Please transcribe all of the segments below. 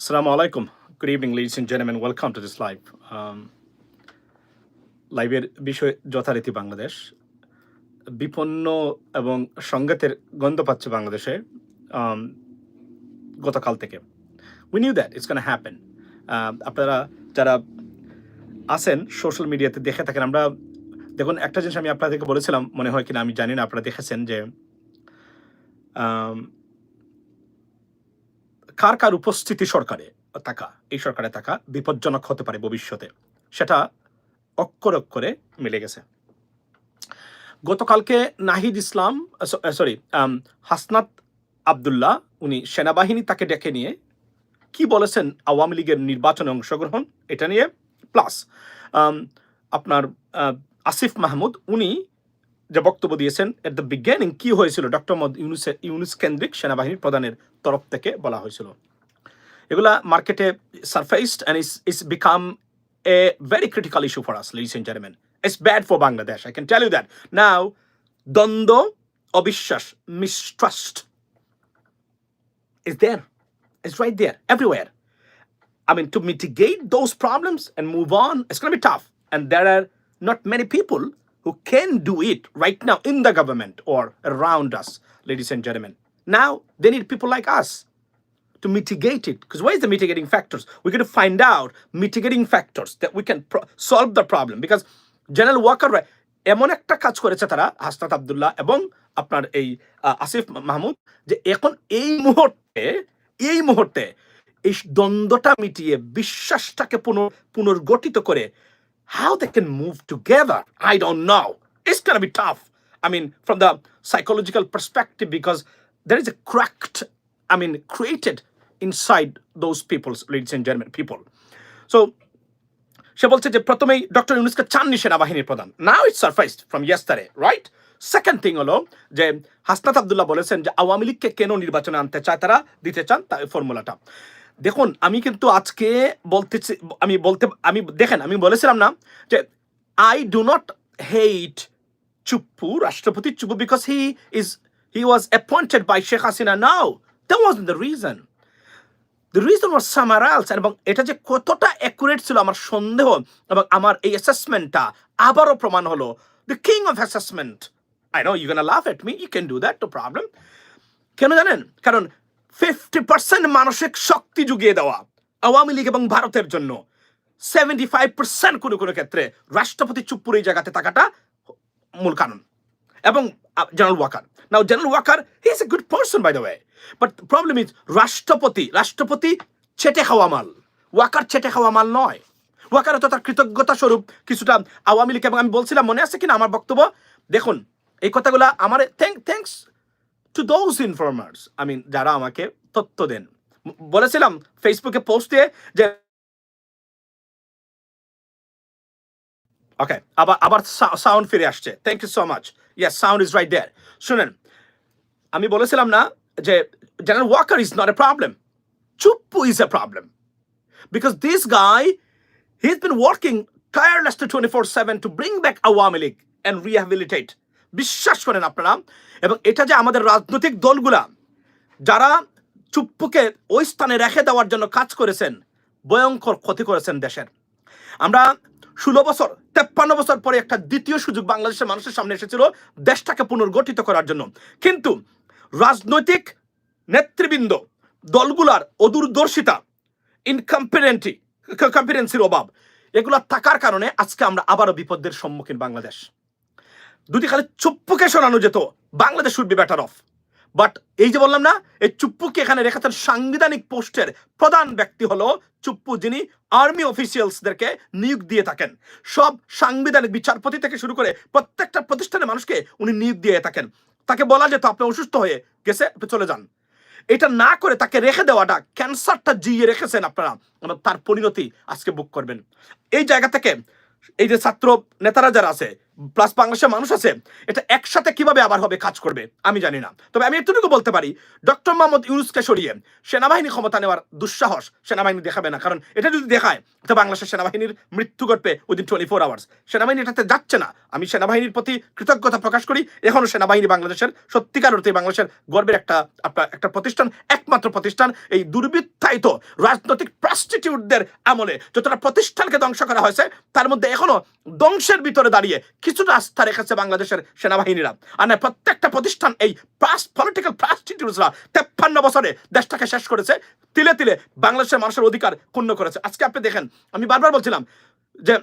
Assalamu alaikum. Good evening, ladies and gentlemen. Welcome to this live. Um, লাইভের বিষয় যথারীতি বাংলাদেশ বিপন্ন এবং সংঘাতের গন্ধ পাচ্ছে বাংলাদেশে um, গতকাল থেকে we knew that it's can happen আপনারা যারা আছেন সোশ্যাল মিডিয়াতে দেখে থাকেন আমরা দেখুন একটা জিনিস আমি আপনাদেরকে বলেছিলাম মনে হয় কিনা আমি জানি না আপনারা দেখেছেন যে আম, কার কার উপস্থিতি সরকারে থাকা? এই সরকারে থাকা বিপজ্জনক হতে পারে ভবিষ্যতে। সেটা অক্ষর অক্ষরে মিলে গেছে। গতকালকে নাহিদ ইসলাম সরি হাসনাত আবদুল্লাহ, উনি সেনাবাহিনী তাকে ডেকে নিয়ে কি বলেছেন আওয়ামী লীগের নির্বাচনে অংশগ্রহণ, এটা নিয়ে? প্লাস আপনার আসিফ মাহমুদ, উনি যে বক্তব্য দিয়েছেন এট দ্য বিজ্ঞানিং কি হয়েছিল ডক্টর মোহাম্মদ ইউনুসের ইউনুস কেন্দ্রিক সেনাবাহিনীর প্রধানের তরফ থেকে বলা হয়েছিল এগুলা মার্কেটে surfaced and is is become a very critical issue for us ladies and gentleman it's bad for Bangladesh I can tell you that now দ্বন্দ্ব অবিশ্বাস mistrust is there. It's right there, everywhere. I mean, to mitigate those problems and move on, it's going to be tough. And there are not many people who can do it right now in the government or around us, ladies and gentlemen. Now, they need people like us to mitigate it. Because where is the mitigating factors? We're going to find out mitigating factors that we can pro- solve the problem. Because General Walker, right, এমন একটা কাজ করেছে তারা হাসনাত আবদুল্লাহ এবং আপনার এই আসিফ মাহমুদ যে এখন এই মুহূর্তে এই মুহূর্তে এই দ্বন্দ্বটা মিটিয়ে বিশ্বাসটাকে পুনর পুনর্গঠিত করে how they can move together i don't know it's going to be tough i mean from the psychological perspective because there is a cracked i mean created inside those people's ladies and gentlemen people so সে বলছে যে প্রথমেই doctor ইউনুসকে চাননি সেনাবাহিনীর প্রধান now it's surprised from yesterday right second thing হলো যে হাসনাত আবদুল্লাহ বলেছেন যে আওয়ামী লীগকে কেন নির্বাচনে আনতে চায় তারা দিতে চান তাই ফর্মুলাটা দেখুন, আমি কিন্তু আজকে বলতেছি, আমি বলতে, আমি দেখেন, আমি বলেছিলাম না যে I do not hate Chuppu রাষ্ট্রপতি Chuppu because he is he was appointed by Sheikh Hasina now that was the reason the reason was somewhere else এবং এটা যে কতটা অ্যাকুরেট ছিল আমার সন্দেহ, এবং আমার এই অ্যাসেসমেন্টটা আবারও প্রমাণ হলো। The king of assessment I know you can laugh at me you can do that no problem কেন জানেন? কারণ ফিফটি পার্সেন্ট মানসিক শক্তি যুগিয়ে দেওয়া আওয়ামী লীগ এবং ভারতের জন্য। সেভেন্টি ফাইভ পার্সেন্ট কোনো কোনো ক্ষেত্রে রাষ্ট্রপতি চুপ্পুর এই জায়গাতে থাকাটা মূল কারণ। এবং general Waker now general Waker he is a good person by the way but problem is রাষ্ট্রপতি রাষ্ট্রপতি ছেটে খাওয়া মাল। ওয়াকার চেটে খাওয়া মাল নয়। ওয়াকার তো তার কৃতজ্ঞতা স্বরূপ কিছুটা আওয়ামী লীগ, এবং আমি বলছিলাম, মনে আছে কিনা আমার বক্তব্য? দেখুন, এই কথাগুলো আমার thank thanks to those informers I mean যারা আমাকে তথ্য দেন। ম- বলেছিলাম ফেসবুকে পোস্ট দিয়ে যে ওকে আবার আবার সাউন্ড ফিরে আসছে। Thank you so much yes sound is right there শুনেন, আমি বলেছিলাম না যে general Waker is not a problem Chuppu is a problem because this guy, he's been working tirelessly 24/7 to bring back Awami League and rehabilitate বিশ্বাস করেন আপনারা, এবং এটা যে আমাদের রাজনৈতিক দলগুলা, যারা চুপ্পুকে ওই স্থানে রেখে দেওয়ার জন্য কাজ করেছেন, ভয়ঙ্কর ক্ষতি করেছেন দেশের। আমরা ষোলো বছর, তেপ্পান্ন বছর পরে একটা দ্বিতীয় সুযোগ বাংলাদেশের মানুষের সামনে এসেছিল, দেশটাকে পুনর্গঠিত করার জন্য। কিন্তু রাজনৈতিক নেতৃবৃন্দ, দলগুলার অদূরদর্শিতা ইনকম্পিটেন্টি কম্পিটেন্সির অভাব, এগুলো থাকার কারণে আজকে আমরা আবারও বিপদের সম্মুখীন বাংলাদেশ। দুটি খালি চুপ্পুকে শোনানো যেত। Bangladesh should be better off but এই যে বললাম না, এই চুপ্পুকে এখানে রেখেছেন সাংবিধানিক পোস্টের প্রধান ব্যক্তি হলো চুপ্পু যিনি আর্মি অফিসিয়ালসদেরকে নিয়োগ দিয়ে থাকেন। সব সাংবিধানিক বিচারপতি থেকে শুরু করে প্রত্যেকটা প্রতিষ্ঠানের মানুষকে উনি নিয়োগ দিয়ে থাকেন। তাকে বলা যেত, আপনি অসুস্থ হয়ে গেছে চলে যান। এটা না করে তাকে রেখে দেওয়াটা ক্যান্সারটা জিয়ে রেখেছেন আপনারা। তার পরিণতি আজকে বুক করবেন। এই জায়গা থেকে এই যে ছাত্র নেতারা যারা আছে প্লাস বাংলাদেশের মানুষ আছে, এটা একসাথে কীভাবে আবার হবে কাজ করবে, আমি জানি না। তবে আমি এতটুকু বলতে পারি, ডক্টর মোহাম্মদ ইউনুসকে সরিয়ে সেনাবাহিনী ক্ষমতা নেওয়ার দুঃসাহস সেনাবাহিনী দেখাবে না, কারণ এটা যদি দেখায়, তো বাংলাদেশের সেনাবাহিনীর মৃত্যু ঘটবে উইদিন টোয়েন্টি ফোর আওয়ার্স সেনাবাহিনী এটাতে যাচ্ছে না। আমি সেনাবাহিনীর প্রতি কৃতজ্ঞতা প্রকাশ করি, এখনও সেনাবাহিনী বাংলাদেশের, সত্যিকার অর্থে বাংলাদেশের গর্বের একটা আপনার একটা প্রতিষ্ঠান, একমাত্র প্রতিষ্ঠান, এই দুর্বৃত্তায়িত রাজনৈতিক প্রস্টিটিউটদের আমলে যতটা প্রতিষ্ঠানকে ধ্বংস করা হয়েছে, তার মধ্যে এখনও ধ্বংসের ভিতরে দাঁড়িয়ে কিছুটা আস্থা রেখেছে বাংলাদেশের সেনাবাহিনীরা। আর না, প্রত্যেকটা প্রতিষ্ঠান এই পাস পলিটিক্যাল প্রস্টিটিউটসরা তেপ্পান্ন বছরে দেশটাকে শেষ করেছে। তিলে তিলে বাংলাদেশের মানুষের অধিকার ক্ষুণ্ণ করেছে। আজকে আপনি দেখেন, আমি বারবার বলছিলাম যে,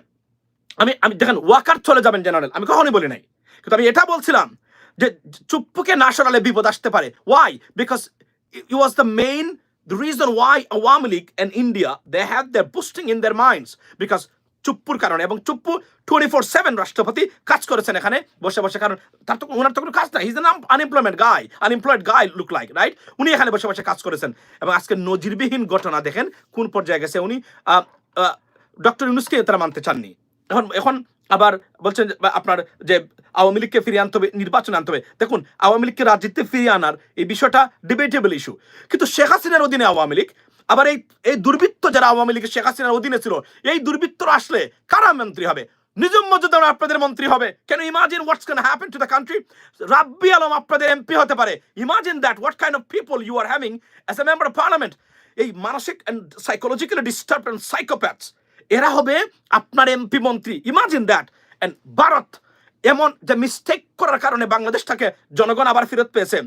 আমি আমি দেখেন, ওয়াকার চলে যাবেন জেনারেল আমি কখনোই বলি নাই। কিন্তু আমি এটা বলছিলাম যে, চুপ্পুকে না সরালে বিপদ আসতে পারে। Why because it was the main the reason why Awami League and India, they have their boosting in their minds because চুপ্পুর কারণে এবং চুপ্পু টোয়েন্টি ফোর সেভেন রাষ্ট্রপতি কাজ করেছেন এখানে বসে বসে, কারণ তার তো, ওনার তো কোনো কাজ নাই। হিজ নাম unemployment guy unemployed guy look like right উনি এখানে বসে বসে কাজ করেছেন। এবং আজকে নজিরবিহীন ঘটনা দেখেন, কোন পর্যায়ে গেছে উনি? ডক্টর ইউনুসকে তারা মানতে চাননি। এখন এখন আবার বলছেন আপনার যে আওয়ামী লীগকে ফিরিয়ে আনতে হবে, নির্বাচনে আনতে হবে। দেখুন, আওয়ামী লীগকে রাজনীতিতে ফিরিয়ে আনার এই বিষয়টা ডিবেটেবল ইস্যু কিন্তু শেখ হাসিনার অধীনে আওয়ামী লীগ আবার এই এই দুর্বৃত্ত যারা আওয়ামী লীগের শেখ হাসিনার অধীনে ছিল, এই দুর্বৃত্তরা আসলে কারা মন্ত্রী হবে? নিজম মজুদার আপনাদের মন্ত্রী হবে। কেন imagine what's can happen to the country Rabbi Alam আপনাদের এমপি হতে পারে। Imagine that what kind of people you are having as a member of parliament এই মানসিক and psychologically disturb and psychopaths এরা হবে আপনার এমপি মন্ত্রী। ইমাজিন দ্যাট অ্যান্ড ভারত এমন যে মিস্টেক করার কারণে বাংলাদেশটাকে জনগণ আবার ফেরত পেয়েছে।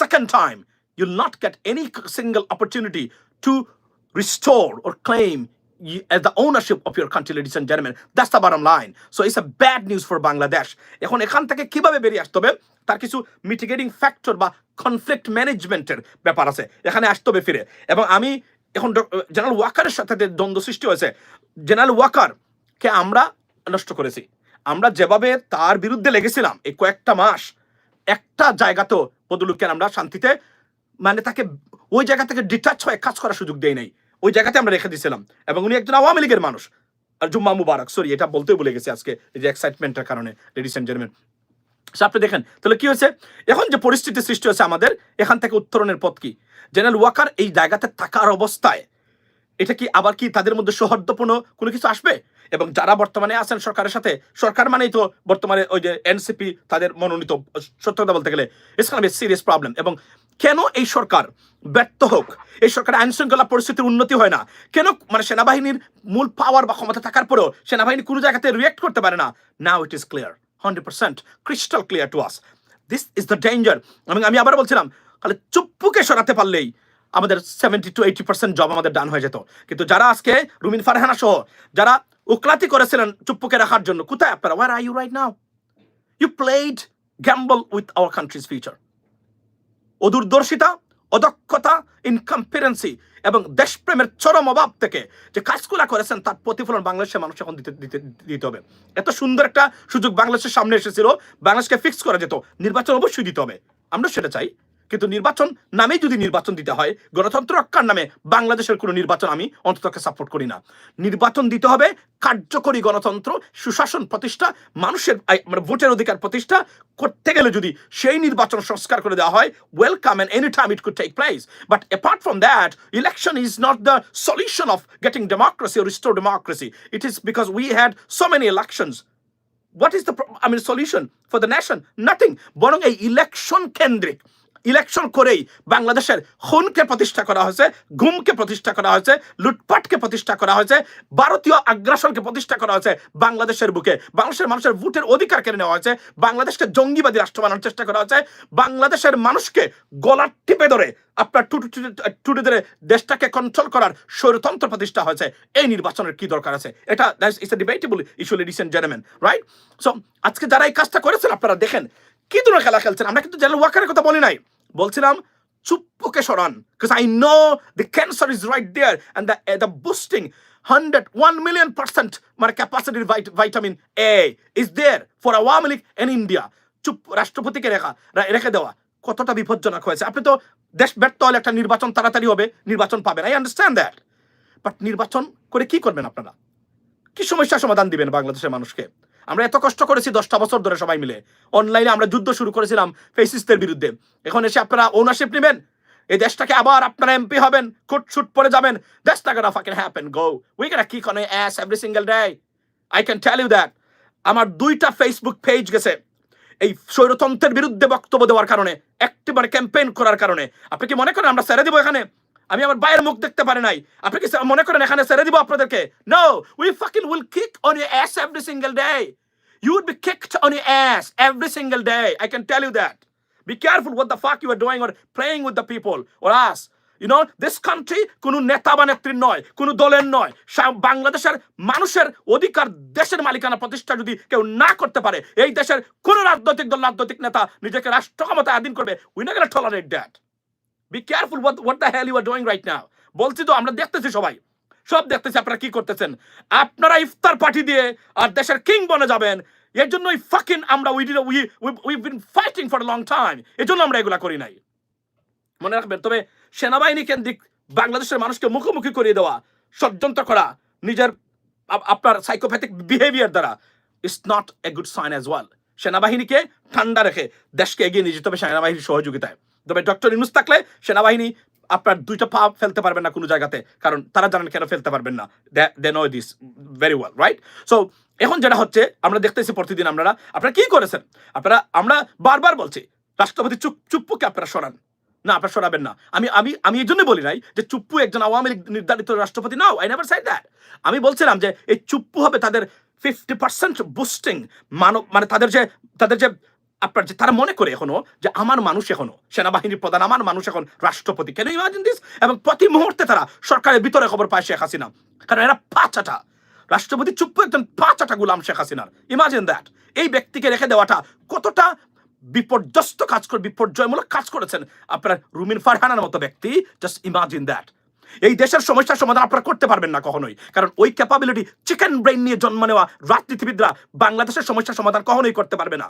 Second time you'll not get any single opportunity to restore or claim you, as the ownership of your country, ladies and gentlemen. That's the bottom line. So it's a bad news for Bangladesh. এখন এখান থেকে কীভাবে তার কিছু mitigating factor বা conflict ম্যানেজমেন্টের ব্যাপার আছে এখানে আসতে হবে ফিরে এবং আমি এখন জেনারেল ওয়াকারের সাথে যে দ্বন্দ্ব সৃষ্টি হয়েছে জেনারেল ওয়াকারকে আমরা নষ্ট করেছি আমরা যেভাবে তার বিরুদ্ধে লেগেছিলাম এই কয়েকটা মাস একটা জায়গাতেও বদলুককে আমরা শান্তিতে মানে তাকে ওই জায়গা থেকে ডিটাচ হয়ে কাজ করার সুযোগ দেয় নাই। ওই জায়গাতে আমরা রেখে দিয়েছিলাম এবং উনি একজন আওয়ামী লীগের মানুষ। আর জুম্মা মুবারক সরি এটা বলতেই ভুলে গেছি আজকে, এই যে এক্সাইটমেন্টের কারণে লেডিস এন্ড জেন্টলম্যান আপনি দেখেন, তাহলে কি হয়েছে? এখন যে পরিস্থিতি সৃষ্টি হয়েছে আমাদের, এখান থেকে উত্তরণের পথ কি? জেনারেল ওয়াকার এই জায়গাতে থাকার অবস্থায়, এটা কি আবার কি তাদের মধ্যে সৌহার্দ্যপূর্ণ কোনো কিছু আসবে? এবং যারা বর্তমানে আছেন সরকারের সাথে, সরকার মানেই তো বর্তমানে ওই যে এনসিপি তাদের মনোনীত সত্য কথা বলতে গেলে ইটস কান সিরিয়াস প্রবলেম এবং কেন এই সরকার ব্যর্থ হোক? এই সরকারের আইন শৃঙ্খলা পরিস্থিতির উন্নতি হয় না। কেন মানে সেনাবাহিনীর মূল পাওয়ার বা ক্ষমতা থাকার পরেও সেনাবাহিনী কোনো জায়গাতে রিয়েক্ট করতে পারে না? Now it is clear hundred percent crystal clear to us this is the danger এবং আমি আবার বলছিলাম তাহলে চুপ্পুকে সরাতে পারলেই আমাদের seventy to eighty percent job আমাদের ডান হয়ে যেত। কিন্তু যারা আজকে রুমিন ফারহানা সহ যারা উকলাতি করেছিলেন চুপ্পুকে রাখার জন্য, কোথায় আপনারা? Where are you right now you played gamble with our country's future অদূরদর্শিতা, অদক্ষতা ইনকম্পিরেন্সি এবং দেশপ্রেমের চরম অভাব থেকে যে কাজগুলা করেছেন, তার প্রতিফলন বাংলাদেশের মানুষ এখন দিতে দিতে দিতে হবে। এত সুন্দর একটা সুযোগ বাংলাদেশের সামনে এসেছিল, বাংলাদেশকে ফিক্স করা যেত, নির্বাচন অবশ্যই দিতে হবে। আমরা সেটা চাই। কিন্তু নির্বাচন নামেই যদি নির্বাচন দিতে হয়, গণতন্ত্র রক্ষার নামে বাংলাদেশের কোনো নির্বাচন আমি অন্ততকে সাপোর্ট করি না নির্বাচন দিতে হবে কার্যকরী গণতন্ত্র, সুশাসন প্রতিষ্ঠা, মানুষের মানে ভোটের অধিকার প্রতিষ্ঠা করতে গেলে যদি সেই নির্বাচন সংস্কার করে দেওয়া হয় welcome and any time it could take place but apart from that election is not the solution of getting democracy or restore democracy it is because we had so many elections what is pro- I mean, solution for the nation? Nothing. বরং এই election কেন্দ্রিক election করেই বাংলাদেশের খুনকে প্রতিষ্ঠা করা হয়েছে গুমকে প্রতিষ্ঠা করা হয়েছে, লুটপাটকে প্রতিষ্ঠা করা হয়েছে, ভারতীয় আগ্রাসনকে প্রতিষ্ঠা করা হয়েছে বাংলাদেশের বুকে। বাংলাদেশের মানুষের ভোটের অধিকার কেড়ে নেওয়া হয়েছে, বাংলাদেশকে জঙ্গিবাদী রাষ্ট্র বানানোর চেষ্টা করা হয়েছে, বাংলাদেশের মানুষকে গলার টিপে ধরে আপনার টুটু টুটে ধরে দেশটাকে কন্ট্রোল করার স্বৈরতন্ত্র প্রতিষ্ঠা হয়েছে। এই নির্বাচনের কি দরকার আছে? এটা it's a debatable issue ladies and gentleman right so আজকে যারা এই কাজটা করেছেন, আপনারা দেখেন কি ধরনের খেলা খেলছেন? আমরা কিন্তু জেনারেল ওয়াকারের কথা বলি নাই। বলছিলাম চুপ্পুকে সরান because I know the cancer is right there and the the boosting hundred one million percent মানে ক্যাপাসিটির vitamin A is there for Awami League and India চুপ, রাষ্ট্রপতিকে রেখা রেখে দেওয়া। কতটা বিপজ্জনক হয়েছে। আপনি তো দেশ ব্যর্থ হলে একটা নির্বাচন তাড়াতাড়ি হবে, নির্বাচন পাবেন। আই আন্ডারস্ট্যান্ড দ্যাট বাট নির্বাচন করে কি করবেন আপনারা? কি সমস্যার সমাধান দিবেন বাংলাদেশের মানুষকে? আমরা এত কষ্ট করেছি দশটা বছর ধরে সবাই মিলে। অনলাইনে আমরা যুদ্ধ শুরু করেছিলাম ফেসিস্টদের বিরুদ্ধে। এখন এসে আপনারা ওনারশিপ নেবেন। এই দেশটাকে আবার আপনারা এমপি হবেন কুট শুট পরে যাবেন। Go ass every single I আমার দুইটা ফেসবুক পেজ গেছে। এই স্বৈরতন্ত্রের বিরুদ্ধে বক্তব্য দেওয়ার কারণে একেবারে ক্যাম্পেইন করার কারণে। আপনি কি মনে করেন আমরা ছেড়ে দিব এখানে? আমি আমার বাইরের মুখ দেখতে পারি নাই। আপনি কি মনে করেন এখানে ছেড়ে দিব আপনাদেরকে? No we fucking will kick on your ass every single day you will be kicked on your ass every single day I can tell you that be careful what the fuck you are doing or playing with the people or us you know this country কোনো নেতা বা নেত্রীর নয়, কোনো দলের নয়। বাংলাদেশের মানুষের অধিকার দেশের মালিকানা প্রতিষ্ঠা যদি কেউ না করতে পারে, এই দেশের কোনো রাজনৈতিক দল, রাজনৈতিক নেতা নিজেকে রাষ্ট্র ক্ষমতা আধীন করবে উই না গেলে tolerate that be careful what the hell you are doing right now বলছি তো, আমরা দেখতেছি সবাই। সব দেখতেছি আপনারা কি করতেছেন। আপনারা ইফতার পার্টি দিয়ে আর দেশের কিং বনে যাবেন। এর জন্যই ফাকিং আমরা we did we we been fighting for long time এর জন্য আমরা এগুলা করি নাই। মনে রাখবেন, তবে সেনাবাহিনী কেন্দ্রিক বাংলাদেশের মানুষকে মুখোমুখি করিয়ে দেওয়া, ষড়যন্ত্র করা, নিজের আপ- আপনার সাইকোপ্যাথিক বিহেভিয়ার দ্বারা it's not a good sign as well সেনাবাহিনীকে ঠান্ডা রেখে দেশকে এগিয়ে নিয়ে যেতে হবে সেনাবাহিনীর সহযোগিতায়। তবে ডক্টর ইনুস থাকলে সেনাবাহিনী আপনার দুইটা পা ফেলতে পারবেন না কোনো জায়গাতে, কারণ তারা জানেন কেন ফেলতে পারবেন না। They know this very well right so এখন যেটা হচ্ছে, আমরা দেখতেছি প্রতিদিন আপনারা আপনারা কি করেছেন? আপনারা, আমরা বারবার বলছি, রাষ্ট্রপতি চুপ, চুপ্পুকে আপনারা সরান। না, আপনারা সরাবেন না। আমি আমি আমি এই জন্য বলি নাই যে চুপ্পু একজন আওয়ামী লীগ নির্ধারিত রাষ্ট্রপতি। Now I never said that আমি বলছিলাম যে এই চুপ্পু হবে তাদের ফিফটি পার্সেন্ট বুস্টিং মানব মানে তাদের যে তাদের যে আপনার যে তারা মনে করে এখনও যে আমার মানুষ এখনও, সেনাবাহিনীর প্রধান আমার মানুষ এখন, রাষ্ট্রপতি কেন ইমাজিন দিস এবং প্রতি মুহূর্তে তারা সরকারের ভিতরে খবর পায় শেখ হাসিনা। কারণ এরা পাঁচাটা রাষ্ট্রপতি চুপ্পু একজন পাঁচাটা গুলাম শেখ হাসিনার। ইমাজিন দ্যাট এই ব্যক্তিকে রেখে দেওয়াটা কতটা বিপর্যস্ত কাজ করে, বিপর্যয়মূলক কাজ করেছেন আপনার রুমিন ফারহানার মতো ব্যক্তি। জাস্ট ইমাজিন দ্যাট এই দেশের সমস্যার সমাধান আপনারা করতে পারবেন না কখনোই। কারণ ওই ক্যাপাবিলিটি চিকেন ব্রেন নিয়ে জন্ম নেওয়া রাজনীতিবিদরা বাংলাদেশের সমস্যার সমাধান কখনোই করতে পারবে না।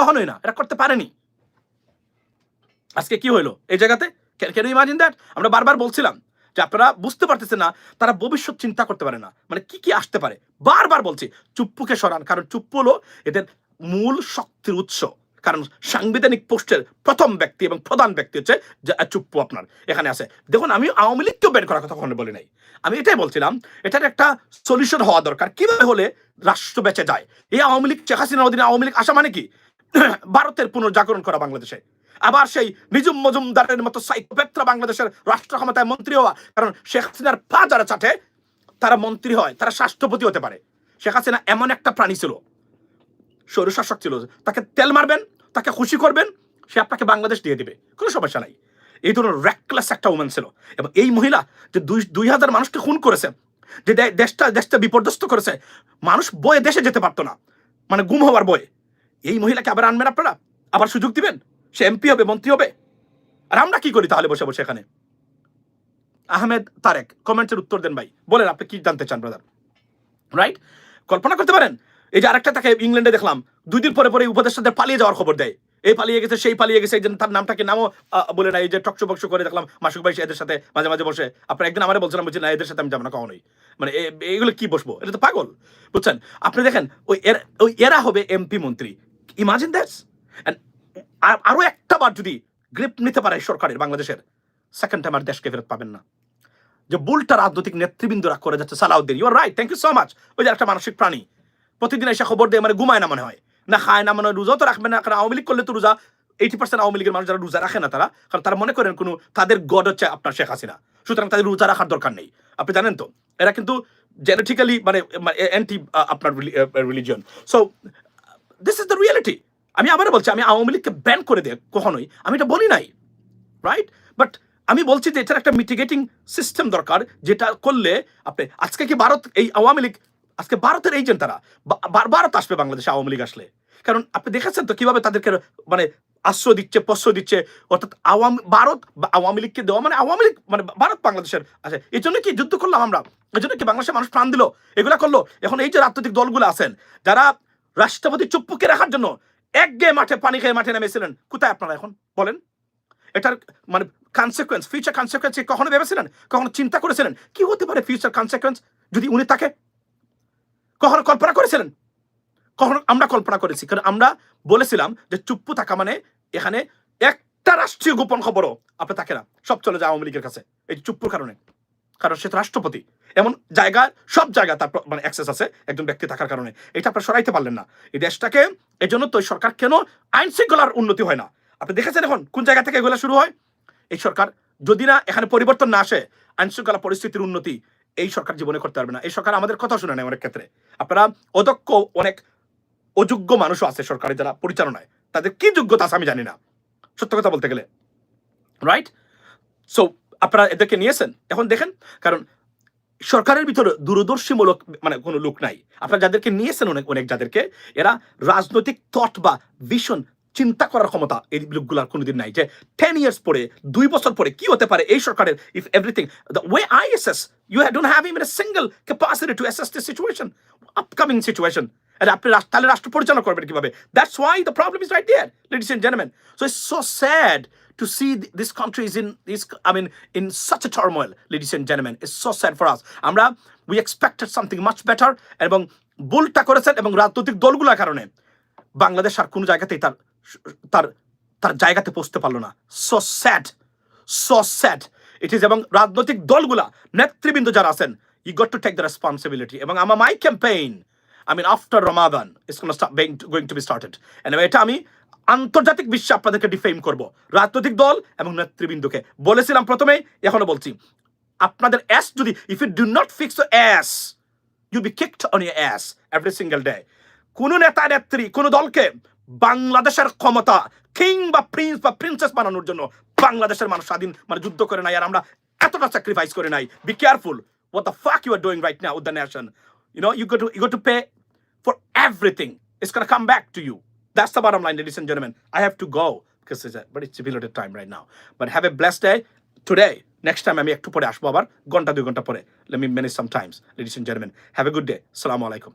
কখনোই না, এটা করতে পারেনি। আজকে কি হইল? এই জায়গাতে? কেন ইমাজিন দ্যাট আমরা বারবার বলছিলাম যে আপনারা বুঝতে পারতেছেন না, তারা ভবিষ্যৎ চিন্তা করতে পারে না। মানে কি কি আসতে পারে? বারবার বলছি, চুপ্পুকে সরান, কারণ চুপ্পু হলো এদের মূল শক্তির উৎস। কারণ সাংবিধানিক পোস্টের প্রথম ব্যক্তি এবং প্রধান ব্যক্তি হচ্ছে চুপ্পু আপনার, এখানে আছে। দেখুন, আমি আওয়ামী লীগকেও বের করার কথা কখনো বলি নাই। আমি এটাই বলছিলাম, এটার একটা সলিউশন হওয়া দরকার। কীভাবে হলে রাষ্ট্র বেঁচে যায়? এই আওয়ামী লীগ, শেখ হাসিনার অধীনে আওয়ামী লীগ আসা মানে কি? ভারতের পুনর্জাগরণ করা বাংলাদেশে। আবার সেই নিজুম মজুমদারের মতো সাইকোপ্যাথরা বাংলাদেশের রাষ্ট্র ক্ষমতায় মন্ত্রী হওয়া, কারণ শেখ হাসিনার পা যারা চাটে, তারা মন্ত্রী হয়, তারা রাষ্ট্রপতি হতে পারে। শেখ হাসিনা এমন একটা প্রাণী ছিল স্বৈরশাসক ছিল, তাকে তেল মারবেন, তাকে খুশি করবেন, সে আপনাকে বাংলাদেশ দিয়ে দিবে, কোনো সমস্যা নাই। এই ধরনের র্যাকলেস একটা উমেন ছিল। এবং এই মহিলা যে দুই দুই হাজার মানুষকে খুন করেছে, যে দেশটা দেশটা বিপর্যস্ত করেছে, মানুষ বয়ে দেশে যেতে পারতো না। মানে গুম হওয়ার বয়ে। এই মহিলাকে আবার আনবেন আপনারা? আবার সুযোগ দিবেন? সে এমপি হবে, মন্ত্রী হবে? আর আমরা কি করি তাহলে বসে বসে এখানে? আহমেদ তারেক, কমেন্টসের উত্তর দেন ভাই। বলেন, আপনি কি জানতে চান ব্রাদার রাইট কল্পনা করতে পারেন? এই যে আরেকটা তাকে ইংল্যান্ডে দেখলাম, দুই দিন পরে পরে উপদেষ্টাদের পালিয়ে যাওয়ার খবর দেয়। এই পালিয়ে গেছে, সেই পালিয়ে গেছে যে তার নামটাকে নামও বলে না এই যে টকশো বক্স করে দেখলাম, মাসুক ভাই এদের সাথে মাঝে মাঝে বসে। আপনার একদিন আমারে বলছিলাম বলছি, না, এদের সাথে আমি যাব না, কখনোই। মানে এ- এইগুলো কি বসবো? এটা তো পাগল। বুঝছেন? আপনি দেখেন, ওই এরা ওই এরা হবে এমপি মন্ত্রী। ইমাজিন দ্যাটস আরও একটা বার যদি গ্রিপ নিতে পারে সরকারের, বাংলাদেশের সেকেন্ড টাইম আর দেশকে ফেরত পাবেন না। যে বুলটা রাজনৈতিক নেতৃবৃন্দরা করে যাচ্ছে, Salahuddin you right thank you so much ওই যে একটা মানসিক প্রাণী। প্রতিদিন এসে খবর দিয়ে মানে ঘুমায় না মনে হয়। না খায় না মানে রোজাও তো রাখবে না, কারণ আওয়ামী লীগ করলে তো রোজা এইটি পার্সেন্ট আওয়ামী লীগের মানুষ যারা রোজা রাখে না তারা, কারণ তারা মনে করেন কোনো, তাদের গড হচ্ছে আপনার শেখ হাসিনা। সুতরাং তাদের রোজা রাখার দরকার নেই। আপনি জানেন তো, এরা কিন্তু জেনেটিক্যালি মানে অ্যান্টি আপনার religion so this is the reality আমি আবারও বলছি, আমি আওয়ামী লীগকে ব্যান করে দেয় কখনোই। আমি এটা বলি নাই রাইট বাট আমি বলছি যে এটার একটা মিটিগেটিং সিস্টেম দরকার, যেটা করলে আপনি, আজকে কি ভারত এই আওয়ামী লীগ, আজকে ভারতের এজেন্ট তারা ভারত আসবে বাংলাদেশে আওয়ামী লীগ আসলে। কারণ আপনি দেখেছেন তো কীভাবে তাদেরকে মানে আশ্রয় দিচ্ছে, প্রশ্রয় দিচ্ছে, অর্থাৎ আওয়ামী, ভারত আওয়ামী লীগকে দেওয়া মানে আওয়ামী লীগ মানে ভারত বাংলাদেশের আছে এই জন্য কি যুদ্ধ করলাম আমরা? এই জন্য কি বাংলাদেশের মানুষ প্রাণ দিল? এগুলা করল? এখন এই যে রাজনৈতিক দলগুলো আছেন, যারা রাষ্ট্রপতি চুপ্পুকে রাখার জন্য এক গে মাঠে পানি খেয়ে মাঠে নেমেছিলেন। কোথায় আপনারা এখন? বলেন। এটার মানে কনসিকুয়েন্স ফিউচার কনসিকুয়েন্স কখনো ভেবেছিলেন? কখনো চিন্তা করেছিলেন? কি হতে পারে ফিউচার কনসিকুয়েন্স যদি উনি তাকে কখনো কল্পনা করেছিলেন? কখনো আমরা কল্পনা করেছি। কারণ আমরা বলেছিলাম যে চুপ্পু থাকা মানে এখানে একটা রাষ্ট্রীয় গোপন খবরও আপনি থাকে না। সব চলে যায় আওয়ামী লীগের কাছে। এই চুপ্পুর কারণে। কারণ সে রাষ্ট্রপতি। এমন জায়গা, সব জায়গা তার মানে অ্যাক্সেস আছে একজন ব্যক্তি থাকার কারণে। এটা আপনারা সরাইতে পারলেন না। এই দেশটাকে এই জন্য তো সরকার কেন আইন শৃঙ্খলার উন্নতি হয় না? আপনি দেখেছেন এখন কোন জায়গা থেকে এগুলো শুরু হয়? এই সরকার যদি না এখানে পরিবর্তন না আসে আইন শৃঙ্খলা পরিস্থিতির উন্নতি এই সরকার জীবনে করতে পারবে না। এই সরকার আমাদের কথা শুনে নেয় অনেক ক্ষেত্রে। আপনারা অদক্ষ অনেক অযোগ্য মানুষও আছে সরকারি যারা পরিচালনায়। তাদের কি যোগ্যতা আছে আমি জানি না। সত্য কথা বলতে গেলে। রাইট সো আপনারা এদেরকে নিয়েছেন? এখন দেখেন, কারণ সরকারের ভিতরে দূরদর্শীমূলক মানে কোনো লোক নাই। আপনারা যাদেরকে নিয়েছেন অনেক অনেক যাদেরকে, এরা রাজনৈতিক থট বা ভীষণ চিন্তা করার ক্ষমতা এই লোকগুলার কোনোদিন নাই যে টেন ইয়ার্স পরে, দুই বছর পরে কি হতে পারে এই সরকারের if everything the way I S S you don't have even a single capacity to assess this situation upcoming situation আর আপনি তাহলে রাষ্ট্র পরিচালনা করবেন কীভাবে? That's why the problem is right there ladies and gentleman so it's so sad see th- this country is in this, i mean, in such a turmoil, ladies and gentlemen. It's so sad for us. আমরা, we expected something much better এবং ভুলটা করেছেন এবং রাজনৈতিক দলগুলোর কারণে। বাংলাদেশ আর কোনো জায়গাতেই তার তার তার জায়গাতে পৌঁছতে পারল না। So sad so sad it is এবং রাজনৈতিক দলগুলা, নেতৃবৃন্দ যারা আছেন you got to take the responsibility এবং আমার my campaign I mean after Ramadan is going to be started and এটা আমি আন্তর্জাতিক বিশ্বে আপনাদেরকে ডিফেম করব। রাজনৈতিক দল এবং নেতৃবৃন্দকে। বলেছিলাম প্রথমেই এখনও বলছি, আপনাদের অ্যাস যদি if you do not fix ass you be kicked on your ass every single day কোন নেতা, নেত্রী, কোন দলকে বাংলাদেশের ক্ষমতা কিং বা প্রিন্স বা প্রিন্সেস বানানোর জন্য বাংলাদেশের মানুষ স্বাধীন মানে যুদ্ধ করে নাই, আর আমরা এতটা স্যাক্রিফাইস করে নাই। Be careful what the fuck you are doing right now with the nation. You know, you got to, you got to pay for everything it's going to come back to you that's the bottom line ladies and gentlemen i have to go because it's a but it's a limited time right now but have a blessed day today next time আমি একটু পরে আসবো আবার ঘন্টা দুই ঘন্টা পরে let me manage some times ladies and gentlemen have a good day assalamu alaikum